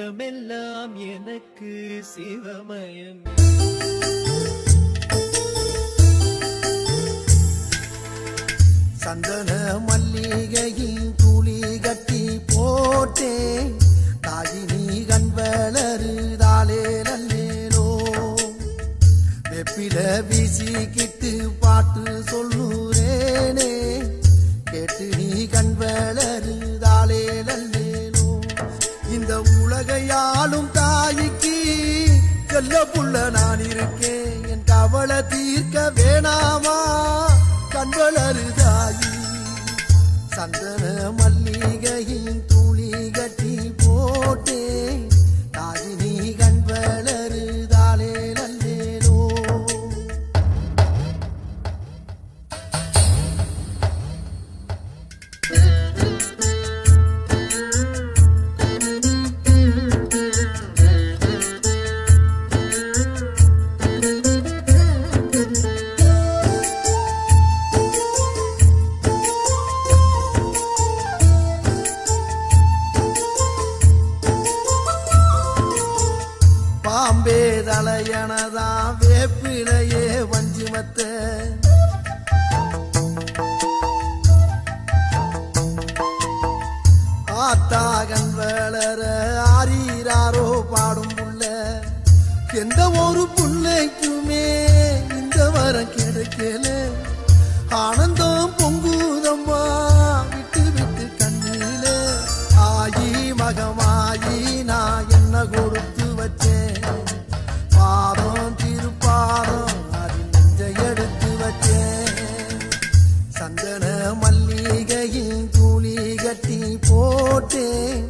முத்தமெல்லாம் எனக்கு சிவமயம். சந்தன மல்லிகையின் துளி கட்டி போட்டே தாயினி கண்வளருதாலே நல்லேனோ. வெப்பில வீசிக்கிட்டு இந்த உலகையாளும் தாய்க்கு செல்ல புள்ள நான் இருக்கேன். என் கவலை தீர்க்க வேணாமா. பாம்பே தலையனதா வேப்பிலையே வஞ்சிமத்த. ஆத்தாகன் வளர ஆறீராரோ பாடும் புள்ள. எந்த ஒரு புள்ளைக்குமே இந்த வரம் கிடைக்கல. ஆனந்த சந்தன மல்லிகையில் துளி கட்டி போட்டேன்.